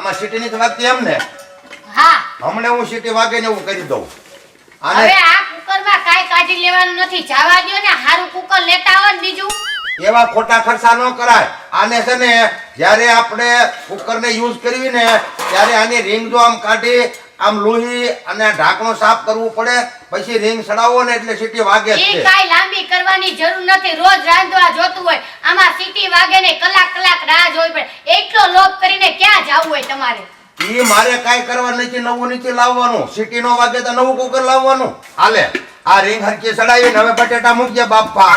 આમાં સીટી ની વાગતી એમ ને? હા. હમણાં હું સીટી વાગે ને એવું કરી દઉં. હવે આ કુકરમાં કાઈ કાઢી લેવાનું નથી. જવા દ્યો ને હારું કુકર લેતા આવો ને બીજું. એવા ખોટા ખર્ચા ન કરાય. આને છે ને જ્યારે આપણે કુકરને યુઝ કરવી ને ત્યારે આની રીંગ જો આમ કાઢી આમ લોહી અને ઢાંકણું સાફ કરવું પડે પછી રીંગ સડાવો ને એટલે સીટી વાગે છે. કાંઈ લાંબી કરવાની જરૂર નથી. રોજ રાંધવા જોતું હોય આમાં સીટી વાગે ને કલાક કલાક રાહ જોવી પડે. એટલો લોભ કરીને ક્યાં જવું હોય તમારે? ઈ મારે કાઈ કરવા નથી નવું નથી લાવવાનું. સીટી નો વાગે તો નવું કુકર લાવવાનું. હાલે આ રીંગ હરકી સડાવીને હવે બટેટા મૂકજે બાપા.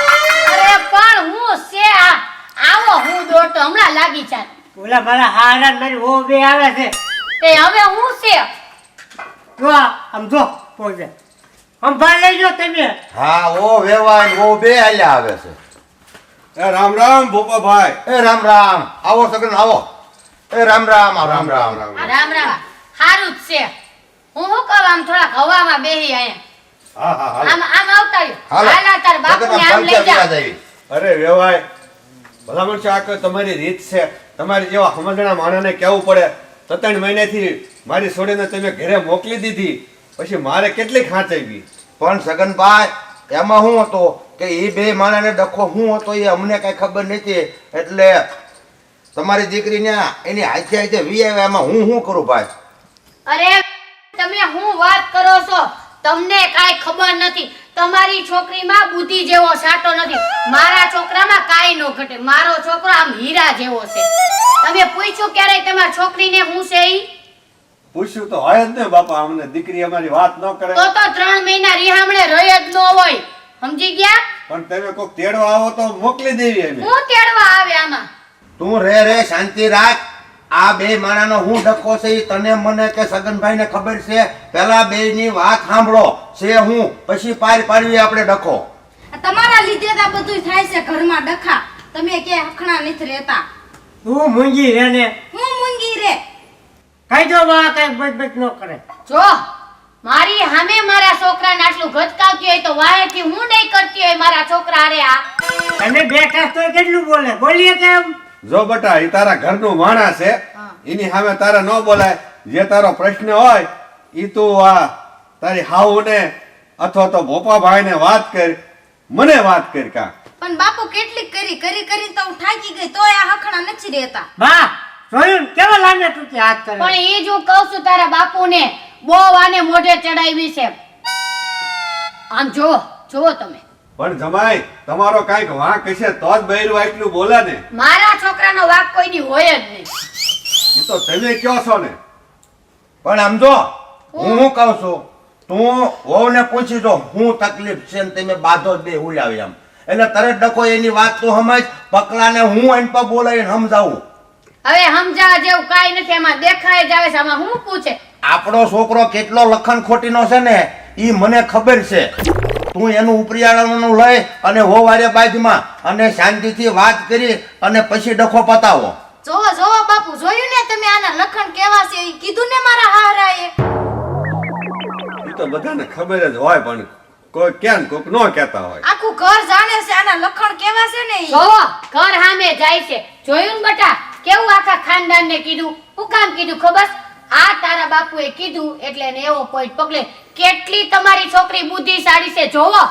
અરે પણ હું છે આ આવો હું દોડતો હમણાં લાગી ચાલ ઓલા મારા હારા મારી ઓ બે આવે છે. એ હવે હું છે? જો આમ જો પોજે આમ ભાઈ લેજો તમે. હા ઓ વેવાય ઓ બે આલ્યા આવે છે. એ રામ રામ ભોપાભાઈ એ રામ રામ. આવો સગન આવો. એ રામ રામ રામ રામ. રામ રામ રામ. હારું જ છે. હું શું કહું આમ થોડાક હવામાં બેહી અહીંયા. હા હા હા આમ આમ આવતા હાલો. તાર બાપુને સગન આમ લઈ જા. અરે વેવાય ભલામણ છે આ તમારી રીત છે. તમારે જેવા સમજણા માણસને કહેવું પડે ત્રણ મહિનાથી મારી છોડીને તમે ઘરે મોકલી દીધી પછી મારે કેટલી ખાંચાવી પણ સગનભાઈ એમાં શું હતો કે એ બે માણસને ડખો હું હતો એ અમને કાંઈ ખબર નથી. એટલે તમારી દીકરીને એની હાથે હાથે વી આવ્યા એમાં હું શું કરું ભાઈ? અરે તમે હું વાત કરો છો? તમને કાંઈ ખબર નથી. તમારી છોકરીમાં બુદ્ધિ જેવો સાટો નથી. મારા છોકરામાં કાઈ નો ઘટે. મારો છોકરો આમ હીરા જેવો છે. તમે પૂછ્યું ક્યારે તમારી છોકરીને હું છે ઈ? પૂછ્યું તો હોય જ ને બાપા અમને દીકરી અમારી વાત ન કરે. તો તો ત્રણ મહિના રિહામણે રહી જ ન હોય. સમજી ગયા? પણ તમે કોક તેડવા આવો તો મોકલી દેવી અમે હું તેડવા આવે આમાં. તું રે રે શાંતિ રાખ. આ બે માણાનો હું ડકો છે તને મને કે સગનભાઈ ને ખબર છે? પેલા બે ની વાત સાંભળો. છે હું. પછી પાર પાડવી આપણે ડખો. તમારા લીધે આ બધું થાય છે ઘરમાં ડખા. તમે કે હખણા નથી રહેતા. તું મૂંગી રે ને. હું મૂંગી રે. કઈ દો બા કઈ બચ બચ ન કરે. જો મારી સામે મારા છોકરાને આટલું ઘટકાવતી હોય તો વાહેથી હું નહીં કરતી હોય મારા છોકરા રે આ. તમે બેઠા તો કેટલું બોલે? બોલીએ કેમ? જો બટા એ તારા ઘરનું માણસ છે. એની સામે તારે ન બોલાય. જે તારો પ્રશ્ન હોય એ તું આ તારી હાઉને અથવા તો ભોપાભાઈ ને વાત કર. મને વાત કર કા. પણ બાપુ કેટલી કરી કરી કરી તો હું થાકી ગઈ તોય આ હખણા નથી રહેતા. બા જોયું ને? કેવા લાગે તું કે હાથ કરે? પણ એ જો કહું છું તારા બાપુને બહુ આને મોઢે ચડાવી છે. આમ જો જો તમે. પણ જમાઈ તમારો કાઈક વાંક હશે તો જ બૈરું એટલું બોલે ને. મારા છોકરાનો વાક કોઈની હોય જ નહીં. એ તો તમે કયો છો ને? પણ આમ જો હું શું કહું છું? તું વહુને પૂછી જો હું તકલીફ છે ને તમે બાધો જ બે ઉલાવી આમ. એટલે તરત ડકો એની વાત તું સમજ પકલાને હું એન પર બોલાવીને સમજાવું. હવે સમજાવા જેવું કાંઈ નથી એમાં દેખાય જાવે છે આમાં હું પૂછે? આપણો છોકરો કેટલો લખન ખોટીનો છે ને ઈ મને ખબર છે. તું એનું ઉપરિયાળાનું લઈ અને હોવારે બાજુમાં અને શાંતિથી વાત કરી અને પછી ડખો પતાવો. જોવો જોવો બાપુ જોયું ને તમે આના લખણ કેવા છે એ કીધું ને મારા હારાએ એ તો બધાને ખબર જ હોય પણ કોઈ કેમ કોક નો કહેતા હોય. આખું ઘર જાણે છે આના લખણ કેવા છે ને જોવો ઘર સામે જાય છે. જોયું ને બટા? કેવું આખા ખાનદાનને કીધું? હું કામ કીધું ખબર? આ તારા બાપુએ કીધું એટલે ને એવો પોઈન્ટ પકડે. કેટલી તમારી છોકરી બુદ્ધિશાળી છે જોવો.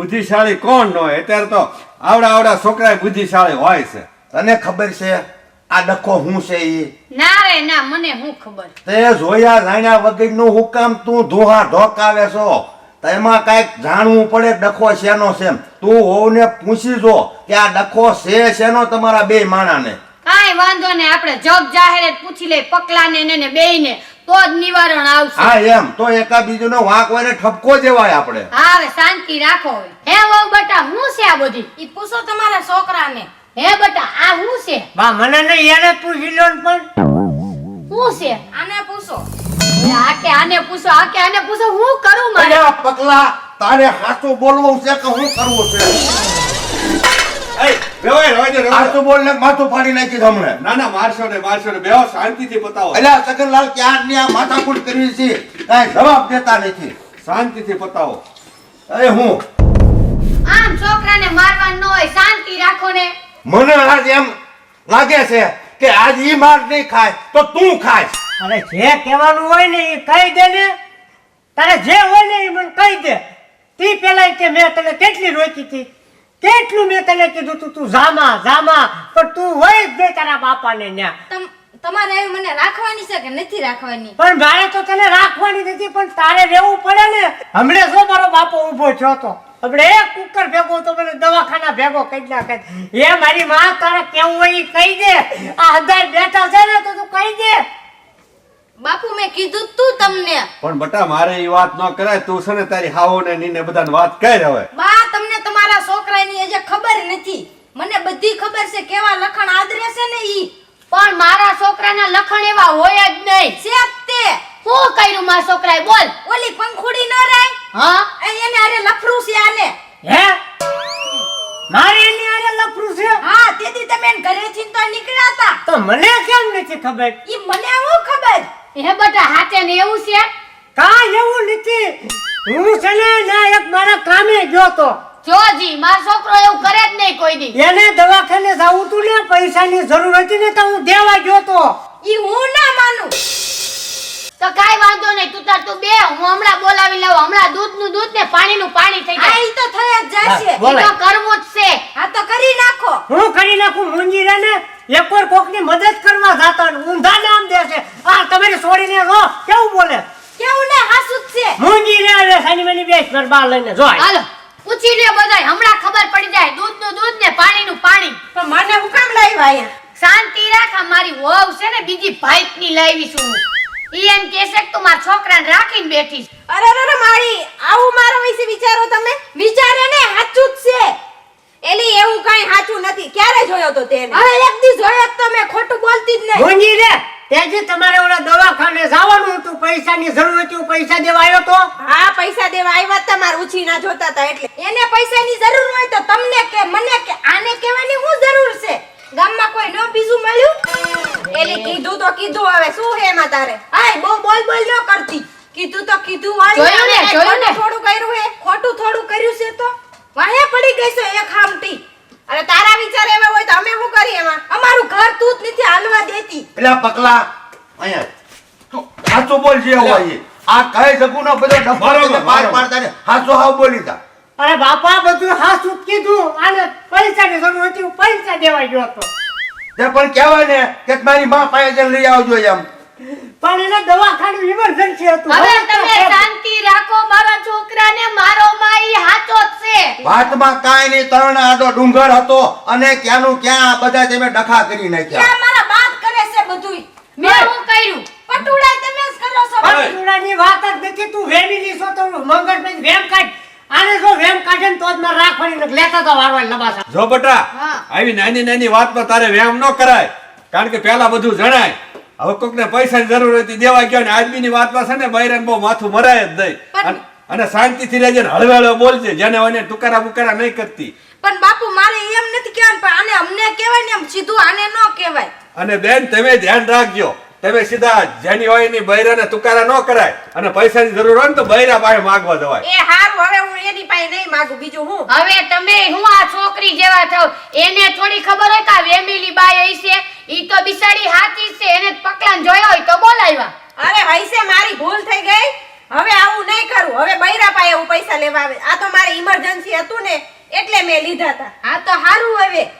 બુદ્ધિશાળી કોણ ન હોય? અત્યારે તો આવડા આવડા છોકરા બુદ્ધિશાળી હોય છે. તને ખબર છે? આ ડખો હું છે એ ના રે ના મને હું ખબર? તે જોયા જાણ્યા વગરનું હુકામ તું ધોહા ઢોકાવે છો? તેમાં કાંઈક જાણવું પડે ડખો શેનો છે. તું હોવને પૂછી જો કે આ ડખો છે શેનો તમારા બે માણાને. કાંઈ વાંધો ને આપણે જગ જાહેર પૂછી લે પકલાને ને ને બેયને. તો જ નિવારણ આવશે. હા એમ. તો એકા બીજુનો વાંક હોય ઠપકો જેવાય આપણે. હા હવે શાંતિ રાખો હે વહુ બટા હું છે આ બધી? ઈ પૂછો તમારા છોકરાને. હે બટા આ હું છે? બા મને ને એને પૂછી લો પણ. હું છે? આને પૂછો. આ કે આને પૂછો આકે આને પૂછો હું કરું મારે? અલ્યા પકલા તારે હાચું બોલવું છે કે હું કરવું છે? એ બેવાય રહેવા દે, રહેવા દે. હાચું બોલને માથું ફાડી નાખી છે હમણાં? ના ના મારશો ને મારશો ને બેહો શાંતિથી પતાવો. અલ્યા સગનલાલ ક્યારની આ માથાકૂટ કરવી છે? કાંઈ જવાબ દેતા નથી. શાંતિથી પતાવો. અરે હું? આમ છોકરાને મારવાનું ન હોય શાંતિ રાખો ને. મને આજ એમ લાગે છે કે આજ ઈ માર નહીં ખાય તો તું ખાય. અરે જે કહેવાનું હોય ને એ કહી દે ને. તારે જે હોય ને એ મને કહી દે. તી પેલા કે મેં તને કેટલી રોકી હતી? કેટલું મેં તને કીધું તું? તું જામા જામા. પણ તું હોય જ નહીં તારા બાપાને ન્યા. તમ તમારે આવી મને રાખવાની છે કે નથી રાખવાની? પણ મારે તો તને રાખવાની નથી પણ તારે રહેવું પડે ને. હમણે શું મારો બાપો ઊભો થયો તો. એક કુકર ભેગો તો મને દવાખાના ભેગો કરી નાખે. એ મારી માં તારે કેવું હોય એ કહી દે. આ હજાર બેઠા છે ને તો તું કહી દે. બાપુ મેં કીધું તું તમને. પણ બટા મારે એ વાત ન કરાય. તું છે ને તારી હાવો ને નીને બધાને વાત કર હવે. બા તમને તમારા છોકરાની હજી ખબર નથી. મને બધી ખબર છે કેવા લખણ આદરે છે ને ઈ. પણ મારા છોકરાના લખણ એવા હોય જ નહીં. છે તે. હું કર્યું મારા છોકરાએ? બોલ. ઓલી પંખુડી ન રાય હા? તો મને કેમ નથી ખબર? ઈ મને હું ખબર? હે બટા હાચે ને એવું છે? કા એવું નથી. હું છે ને ના એક મારા કામે ગયો તો. જોજી માર છોકરો એવું કરે જ નહીં કોઈ દી. એને દવાખાને જવું તું ને પૈસાની જરૂર હતી ને તો હું દેવા ગયો તો. ઈ હું ના માનું. તો કાઈ વાંધો નહીં તું તાર તું બે હું હમણાં બોલાવી લઉં. હમણાં દૂધનું દૂધ ને પાણીનું પાણી થઈ આ જાય. ઈ તો થઈ જ જશે. ઈ તો કરવું જ છે. હા તો કરી નાખો. હું કરી નાખું મુંજીરા ને એક વાર કોકની મદદ કરવા જાતો ને ઊંધા નામ દે છે. આ તમારી છોડીને રો. કેવું બોલે? કેવું ને? હાસુ છે? મૂંગી રે સાની મની બેસ પર બાર લઈને જોય હાલો પૂછી લે બધાય હમણાં ખબર પડી જાય દૂધનું દૂધ ને પાણીનું પાણી. પણ મને હું કામ લાવ્યા અહીંયા? શાંતિ રાખ મારી વહુ છે ને બીજી ભાઈકની લાવી છું ઈ એમ કહેશે કે તું મારા છોકરાને રાખીને બેઠી અરે અરે અરે મારી આવું મારા વિશે વિચારો તમે. વિચારે ને સાચું જ છે. એલી એવું કઈ સાચું નથી. ક્યારે જોયો તો તેને? હવે એક દી જોયો તો મેં ખોટું બોલતી જ નહીં. મુંજી રે. તેજી તમારે ઓલા દવાખાને જવાનું હતું. પૈસાની જરૂર હતી પૈસા દેવા આવ્યો તો. હા પૈસા દેવા આવ્યા હતા મારા ઉછી ના જોતા હતા એટલે. એને પૈસાની જરૂર હોય તો તમને કે મને કે આને કહેવાની શું જરૂર છે? ગામમાં કોઈ ન બીજું મળ્યું? એલી કીધું તો કીધું હવે શું હે એમાં તારે? હાય બહુ બોલ બોલ ન કરતી. કીધું તો કીધું વાળી જોયું ને, જોયું ને. થોડું કર્યું હે ખોટું થોડું કર્યું છે તો? વાહે પડી ગઈ છે એક હામટી અરે તારા વિચાર એવા હોય તો અમે શું કરીએ એમાં? અમારું ઘર તું જ નથી હાલવા દેતી. પેલા પકલા અહીંયા. તું સાચું બોલ જે હોય. આ કહે શકું ને બધો ડફારો પાર પાડતા ને. હાચો હાવ બોલી તા. અરે બાપા બધું હાસું કીધું? અને પૈસા પૈસાની જરૂર હતી પૈસા દેવા ગયો હતો. તે પણ કહેવાય ને કે મારી માં પાસે જઈને લઈ આવજો એમ. પણ એને દવાખાનું ઇમરજન્સી હતું. હવે તમે શાંતિ રાખો મારા છોકરાને મારો માઈ હાચો જ છે. વાતમાં કાંઈ નહીં તરણ આડો ડુંગર હતો અને ક્યાંનું ક્યાં બધા તમે ડખા કરી નાખ્યા. મારા બાપ કરે છે બધુંય. મે હું કર્યું? પટુડા તમે જ કરો છો. પટુડાની વાત જ નથી તું વેમીની છો તો મંગળભાઈ વેમ કાઢ. આને જો વેમ કાઢે તો જ મારા રાખવાની ને લેતા તો વારવા લબાસા જો બટા આવી નાની નાની વાતમાં તારે વેમ ન કરાય. કારણ કે પેલા બધું જણાય. હવે કોકને પૈસાની જરૂર હતી દેવા ગયો ને આદમીની વાતમાં છે ને બૈરાને બહુ માથું મરાય જ નહીં. અને- શાંતિથી રહેજે ને હળવે હળવે બોલજે જેને હોય ટુકારા બુકારા નહીં કરતી. પણ બાપુ મારે એમ નથી કહેવાનું પણ આને અમને કહેવાય ને એમ સીધું આને ન કહેવાય. અને બેન તમે ધ્યાન રાખજો. તમે સીધા જેની હોયની બૈરાને તુકારા ન કરાય. અને પૈસાની જરૂર હોય ને તો બૈરા પાસે માગવા જવાય. એ હારું હવે હું એની પાસે નહીં માંગુ. બીજું હું? હવે તમે હું આ છોકરી જેવા થાવ. એને થોડી ખબર હોય કે આ વેમીલી બાઈ હશે? છે ઈ તો બિસાડી હાચી છે એને પકલાન જોયો હોય તો બોલાવ્યા અરે હૈસે મારી ભૂલ થઈ ગઈ હવે આવું નહીં કરું હવે બૈરા પાસે હું પૈસા લેવા આવે આ તો મારે ઇમરજન્સી હતું ને એટલે મેં લીધા હતા. હા તો હારું હવે.